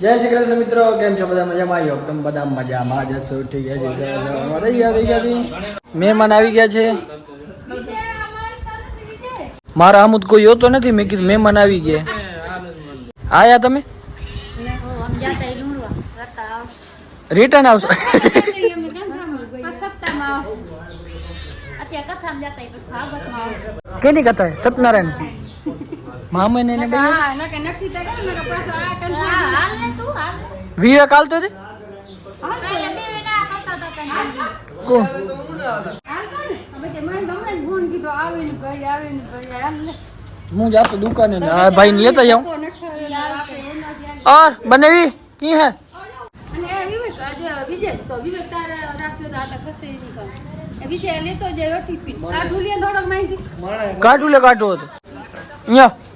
જય શ્રી કૃષ્ણ મિત્રો કેમ છો? બધા મજામાં? આવ્યો તમે બધા મજામાં જ છો ઠીક છે. રહી ગયા રહી ગયા. મહેમાન આવી ગયા છે. મારા આમુદ કોઈ હોતો નથી મેં કીધું મહેમાન આવી ગયા. આયા તમે? રિટર્ન આવશો. કેની કથા? સત્યનારાયણ. મામન એને બે વિવેક હાલતો હતી? હું જાતો દુકાને ને ભાઈ ને લેતા જાઉં. ઓર બનેવી? કી હે? કાઢું લે કાઢું હતું. અહીંયા.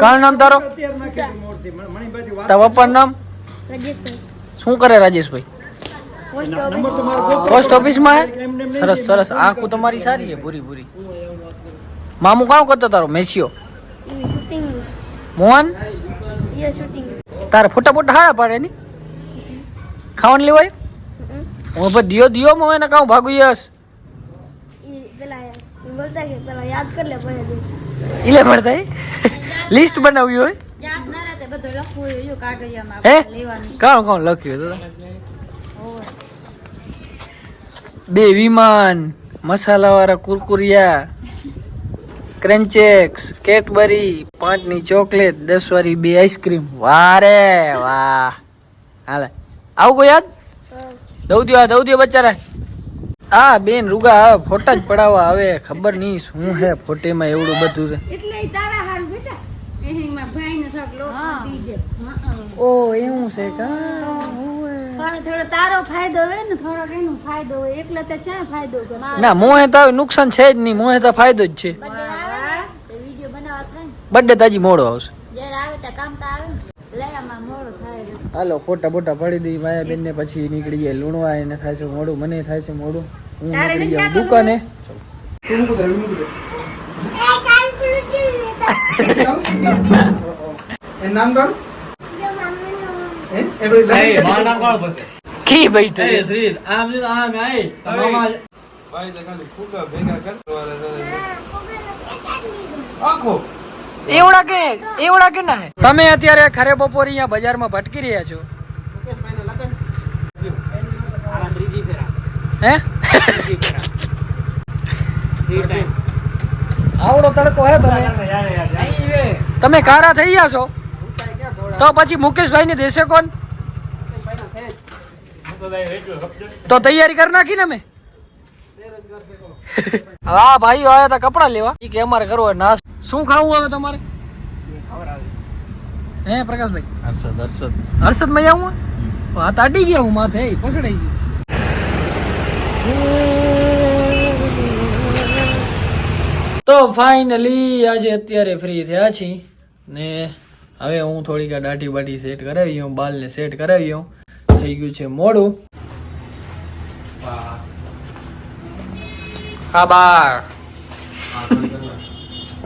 કાળ નામ તારો? તારા પપ્પાનું નામ? શું કરે રાજેશભાઈ? પોસ્ટ ઓફિસમાં સરસ સરસ. આંખું તમારી સારી છે પૂરી પૂરી મામુ કામ કરતો તારો? મેસિયો મોહન? તારા ફોટા ફોટા હારા પાડે ની ખાવાનું લેવાય? હું દિયો દિયો મો એને ભાગુ ભાગું યસ બોલતા કે પેલા યાદ કર લે પછી દઈશ. ઇલે પડતા લિસ્ટ બનાવવી હોય? હે? કામ કામ લખ્યું હતું? બે વિમાન મસાલા વાળા કુરકુરિયા ક્રન્ચેક્સ કેટબરી પાંચની ચોકલેટ દસ વાળી બે આઈસ્ક્રીમ. વારે વાહ. હાલે. આવું કોઈ યાદ? દઉં દ્યો દઉં બચારા. આ બેન રૂગા ફોટા જ પડાવવા આવે ખબર નહીં શું હે ફોટેમાં એવડું બધું છે. એટલે તારા હારું બેટા એમાં ભાઈ ને થોડોક લોટ દીજે ઓ એવું છે કા? થોડો થોડો તારો ફાયદો હોય ને થોડોક એનો ફાયદો હોય. એટલે તો ક્યાં ફાયદો છે ના મોહે તો નુકસાન છે જ નહીં મોહે તો ફાયદો જ છે. વિડિયો બનાવવા થાય બર્થડે તાજી મોડો આવશે. જ્યારે આવે કામ તો આવે. હાલો ફોટા ફોટા પડી દઈ માયા બેન ને પછી નીકળી જાય લુણવા એને થાય છે મોડું મને થાય છે મોડું. દુકાને? નામ કાઢ મારું નામ કોણ પછી કી બેઠે શ્રી આમ આમ આય તમામા ભાઈ. તો ખાલી ફુગા ભેગા કરવાના આખો. એવડા કે એવડા કે ના તમે અત્યારે ખરે બપોરી અહીંયા બજારમાં ભટકી રહ્યા છો. હે? આવડો તડકો હે તમે. તમે કારા થઈ ગયા છો? તો પછી મુકેશભાઈ ને દેશે કોણ? તો તૈયારી કરી નાખી ને મેં હા ભાઈ આવ્યા હતા કપડા લેવા. એ કે અમારે કરવો નાશ શું ખાવું હવે તમારે? હે પ્રકાશભાઈ? હર્ષદ હર્ષદ. હર્ષદમાં આવું હા તાટી ગયા હું માથે પસડાઈ ગયું. તો ફાઇનલી આજે અત્યારે ફ્રી થયા છીએ. ને હવે હું થોડીક આ દાઢી બાટી સેટ કરાવી હું બાલને સેટ કરાવી હું થઈ ગયું છે મોડું. હા બાર.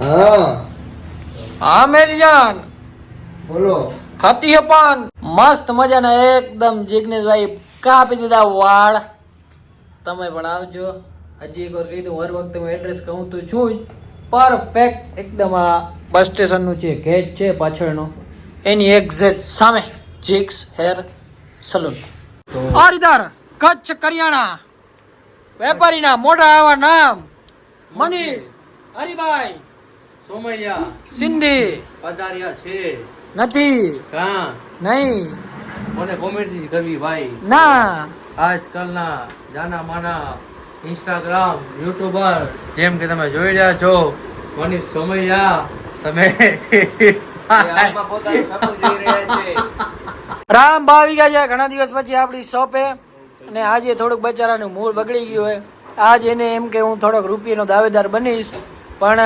હા. હા બોલો. ખાતી હે પાન મસ્ત મજાના એકદમ જિગ્નેશભાઈ કાપી દીધા વાળ. તમે પણ આવજો. હજી એક વાર કહી દઉં હર વખતે હું એડ્રેસ કહું તો છું જ. પરફેક્ટ એકદમ આ બસ સ્ટેશનનું જે ગેટ છે પાછળનો એની એક્ઝેક્ટ સામે જીક્સ હેર સલૂન ઇધર કચ્છ કરિયાણા. વેપારીના મોટા આવા નામ. મનીષ હરિભાઈ સોમૈયા સિંધી. પધાર્યા છે. નથી. કા? નહીં. મને કોમેડી કરવી ભાઈ? ના. આજકાલના જાના માના ઇન્સ્ટાગ્રામ યુટ્યુબર જેમ કે તમે જોઈ રહ્યા છો મનીષ સોમૈયા તમે રામ ભાવી ગયા છે. ઘણા દિવસ પછી આપણી શોપે અને આજે થોડુંક બચારાનું મૂળ બગડી ગયું હોય. આજ એને એમ કે હું થોડોક રૂપિયાનો દાવેદાર બનીશ. પણ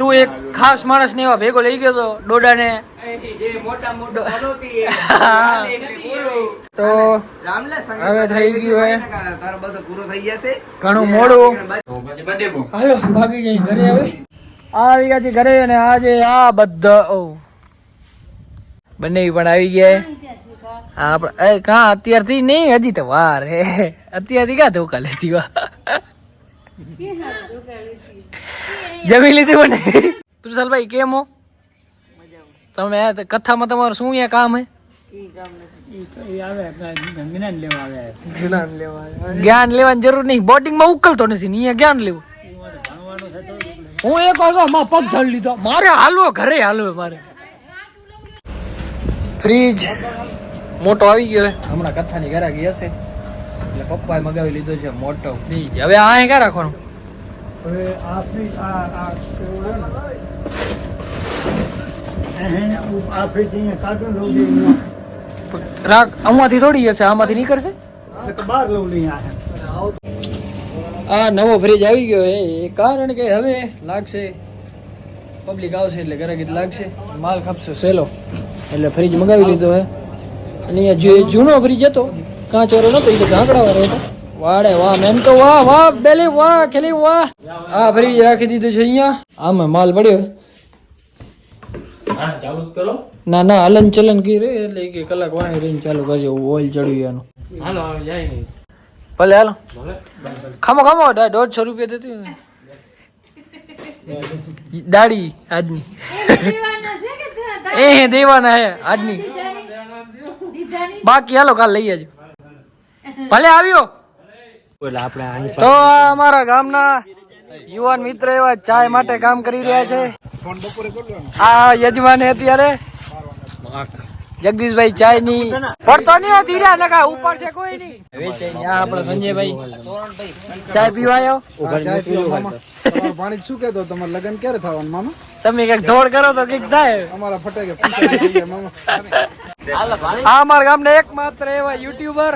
તું એક ખાસ માણસ ને એવા ભેગો લઈ ગયો હતો ડોડાને તો. હવે થઈ ગયું હે. ઘણું મોડું. હાલો ભાગી જઈ ઘરે હવે. આવી ગયા છે ઘરે અને આજે આ બધા બંને પણ આવી ગયા આપણે એ કાં અત્યારથી નહીં હજી તો વાર હે. અત્યારથી ક્યાં ધોકા લેતી વા જમી લીધી મને. તૃષાલભાઈ કેમ હો? તમે કથામાં તમારું શું અહીંયા કામ હે? જ્ઞાન લેવાની જરૂર નહીં. બોટિંગમાં ઉકલતો નથી ને અહીંયા જ્ઞાન લેવું. હું એક વારમાં પગ ધરી લીધો. મારે હાલવો ઘરે હાલવો મારે. ફ્રીજ. મોટો આવી ગયો હમણાં કથાની ગરાગી હશે. એટલે પપ્પાએ મગાવી લીધો છે મોટો ફ્રીજ. હવે આ ક્યાં રાખવાનું? રાખ આમાંથી થોડી હશે આમાંથી નીકળશે? આ નવો ફ્રીજ આવી ગયો એ કારણ કે હવે લાગશે. પબ્લિક આવશે એટલે ગરાગી લાગશે. માલ ખપશે સહેલો એટલે ફ્રીજ મગાવી લીધો હે. અને અહીંયા જે જૂનો ફ્રીજ હતો કાંચ વાળો નતો એ તો ઢાંકડા વાળો હતો. વાડે વાહ મેન તો વાહ વાહ બેલી વાહ ખેલી વાહ. આ ફ્રીજ રાખી દીધું છે અહીંયા. આમાં માલ પડ્યો. હા ચાલુ કરો. ના ના હલન ચલન કરી રે એટલે કે કલાક વાહી રહીને ચાલુ કરજો ઓઇલ ચડ્યું એનું. હાલો જાય નહીં. ભલે હાલો. ભલે. ખમો ખમો દોઢસો રૂપિયા દેતી ને દાડી આજની દીવાના છે એ દેવાના હે આજની બાકી હાલો કાલ લઈ આવજો. ભલે આવ્યો. તો અમારા ગામના યુવાન મિત્ર એવા ચાય માટે કામ કરી રહ્યા છે. આ યજમાન અત્યારે જગદીશભાઈ ચાયની પડતો નહીં હોય નકા ઉપર છે કોઈ નહીં. વેચાઈ નહીં. આ આપણા સંજયભાઈ. ચાય પીવા આવ્યો પાણી શું કેતો તમારે લગ્ન ક્યારે થવાનું મામા? તમે કંઈક ધોળ કરો તો કંઈક થાય. અમારા ફટાકે આ અમારા ગામના એકમાત્ર એવા યુટ્યુબર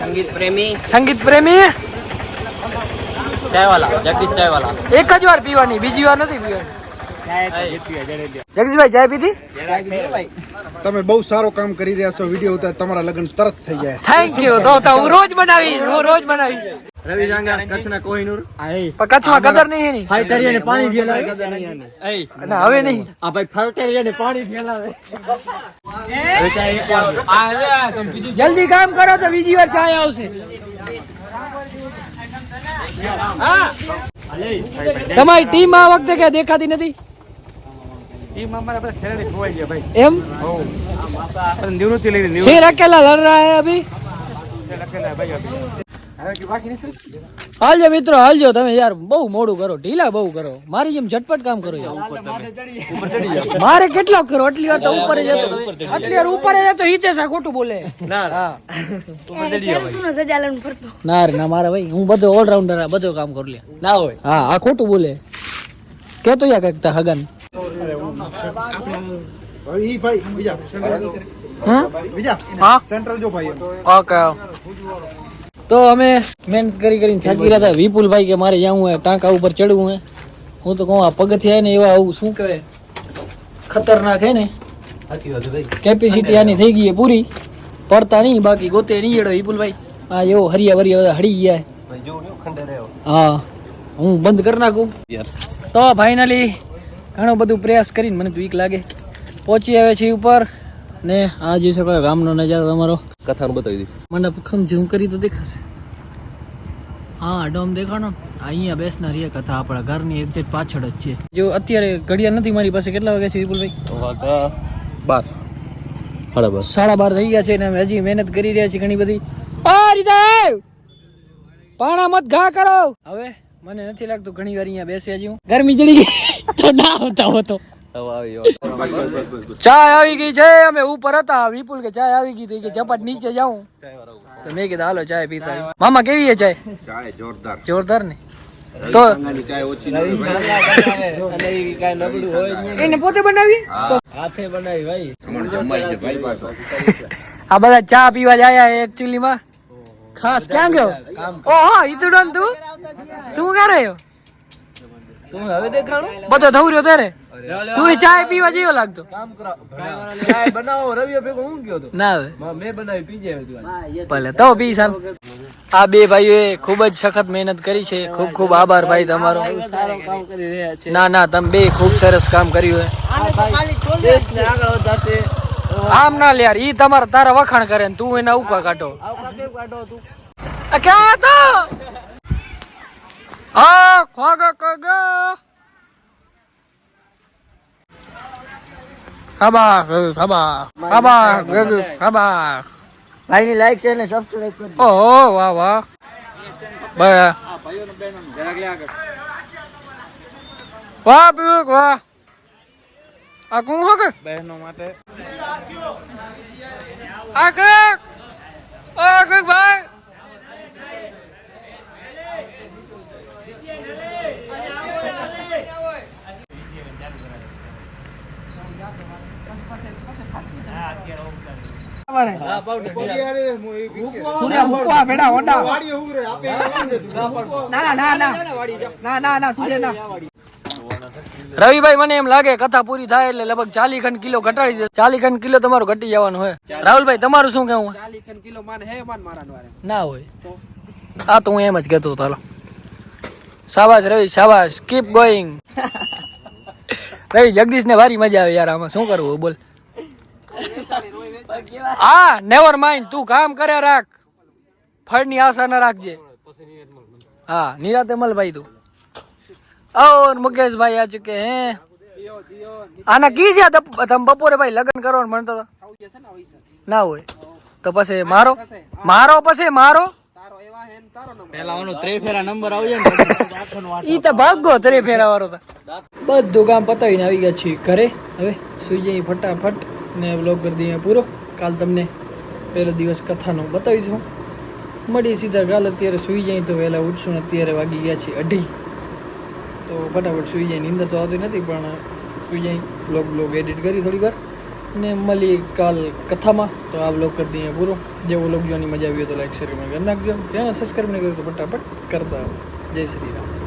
સંગીત પ્રેમી. સંગીત પ્રેમી? ચાયવાલા જગદીશ ચાયવાલા. એક જ વાર પીવાની બીજી વાર નથી પીવાની. જગદીશભાઈ ચાય પીધી? તમે બહુ સારું કામ કરી રહ્યા છો વીડિયો ઉતાર તમારા લગ્ન તરત થઈ જાય. થેન્ક યુ તો તો હું રોજ બનાવીશ હું રોજ બનાવીશ. રવિ જાંગા કચ્છના કોહિનૂર પણ કચ્છમાં કદર નહીં એની ફાઈટરિયાને પાણી ફેલાવે અને હવે નહીં આ ભાઈ ફાઈટરિયાને પાણી ફેલાવે જલ્દી કામ કરો તો બીજી વાર ચાય આવશે તમારી ટીમ આ વખતે ક્યાં દેખાતી નથી એમ નિવૃત્તિ લઈને शेर अकेला लड़ रहा है अभी હાલજો મિત્રો હાલજો તમે યાર બહુ મોડું કરો ઢીલા બહુ કરો. મારી જેમ ઝટપટ કામ કરો યાર. મારે કેટલો કરો? આટલી વાર તો ઉપર જ હતો આટલી વાર ઉપર જ હતો હિતેશ ખોટું બોલે. હા. ના રે ના મારા ભાઈ હું બધો ઓલરાઉન્ડર આ બધો કામ કરું લે. ના હોય. હા આ ખોટું બોલે. કેતો યા કંઈક તા હગન. ઈ ભાઈ બીજા. હા? બીજા. હા? સેન્ટ્રલ જો ભાઈ ઓકે. તો અમે મહેનત કરી કરીને થાકી રહ્યા હતા. વિપુલભાઈ કે મારે જવું હે ટાંકા ઉપર ચડવું હે હું તો કહું આ પગથિયા ને એવા આવું શું કહેવાય? ખતરનાક હે ને. કેપેસિટી આની થઈ ગઈ પૂરી. પડતા નહીં બાકી ગોતે નહીં એડો વિપુલભાઈ. આ એવો હરિયા વરિયા બધા હડી ગયા હા હું બંધ કરી નાખું. તો ફાઇનલી ઘણો બધું પ્રયાસ કરીને મને તો વીક લાગે. પહોંચી આવે છે ઉપર. ને આ જોઈ શકો ગામનો નજારો તમારો. કથાનું બતાવી દી. મને ખમ ઝૂમ કરી તો દેખાશે. હા ડોમ દેખાડો અહીંયા બેસનાર એક કથા આપણા ઘરની એક્ઝેક્ટ પાછળ જ છે. જો અત્યારે ઘડિયાળ નથી મારી પાસે કેટલા વાગ્યા છે વિપુલભાઈ? બાર. સાડા બાર. સાડા બાર થઈ ગયા છે ને અમે હજી મહેનત કરી રહ્યા છીએ ઘણી બધી. પાણા મત ઘા કરો! હવે મને નથી લાગતું ઘણી વાર અહીંયા બેસી હજી હું ગરમી ચડી ગઈ. તો ના હોતા હોતો. ચાય આવી ગઈ છે અમે ઉપર હતા. વિપુલ કે ચાય આવી ગઈ તો કે ઝપટ નીચે જાઉં. તો મેં કીધું હાલો ચાય પીતા મામા કેવી છે ચાય? ચાય જોરદાર. જોરદાર ને? તો એને પોતે બનાવી હાથે બનાવી ભાઈ. આ બધા ચા પીવા જાય એકચ્યુઅલી માં? ખાસ ક્યાં ગયો? ઓહો ઈતુડન તું તું. ક્યારે રહ્યો તું હવે દેખાણું? બધો થવું રહ્યો તારે? તું ચાય પીવા જેવો લાગતો. કામ કરો. ચાય બનાવો. રવિ ભેગો હું ગયો તો? ના હવે. મેં બનાવી પીજે હવે તું ભલે તો પી સાલ આ બે ભાઈઓએ ખૂબ જ સખત મહેનત કરી છે. ખૂબ ખૂબ આભાર ભાઈ તમારો. સારું કામ કરી રહ્યા છે. ના ના તમે બે ખૂબ સરસ કામ કર્યું દેશને હે આમ ના લે યાર ઈ તમારા તારા વખાણ કરે ને તું એના ઉપા કાઢો. કાઢો તું? આ ક્યાં હતો? આ ખોગા ખોગા. ખાબા ખાબા ખાબા ખાબા ભાઈ ની લાઈક છે ને સબસ્ક્રાઇબ કરી ઓહો વાહ વાહ. બસ. વાહ પીયુક વાહ. આ કોણ હો કે? બહેનો માટે. આ કે આ કે ભાઈ? રવિભાઈ મને એમ લાગે કથા પૂરી થાય એટલે લગભગ ચાલી ખંડ કિલો ઘટાડી દે. ચાલી ખંડ કિલો તમારું ઘટી જવાનું હોય. રાહુલભાઈ તમારું શું કેવું ના હોય. આ તો હું એમ જ કહેતો હતો હાલો. શાબાશ રવિ શાબાશ. કીપ ગોઈંગ રવિ જગદીશ ને ભારી મજા આવે યાર આમાં. શું કરવું બોલ. હા નેવર માઇન્ડ તું કામ કર્યા રાખ. ફળની આશા ના રાખજે. હા નિરાતે મલભાઈ તું. ઓર મુકેશભાઈ આ ચુકે હે? આના કી છે તમે બપોરે ભાઈ લગ્ન કરો ને ભણતો ના હોય. તો પછી મારો? મારો પછી મારો? બધું કામ પતાવીને આવી ગયા છીએ ઘરે. હવે સુઈ જઈ ફટાફટ. ને બ્લોગ કરી દઈએ પૂરો. કાલ તમને પહેલો દિવસ કથાનો બતાવીશું મળીએ સીધા કાલ, અત્યારે સુઈ જાય તો વહેલા ઉઠશું અત્યારે વાગી ગયા છે અઢી. તો ફટાફટ સુઈ જાય, નીંદર તો આવતી નથી, પણ સુઈ જાય. બ્લોગ બ્લોગ એડિટ કરી થોડી વાર. ને મળીએ કાલ કથામાં. તો આ બ્લોગ કરી દઈએ પૂરો. જેવો બ્લોગ જોવાની મજા આવી હોય તો લાઈક શેર કરી નાખજો. ચેનલ સબસ્ક્રાઈબ નહીં કર્યું તો ફટાફટ કરતા જય શ્રી રામ.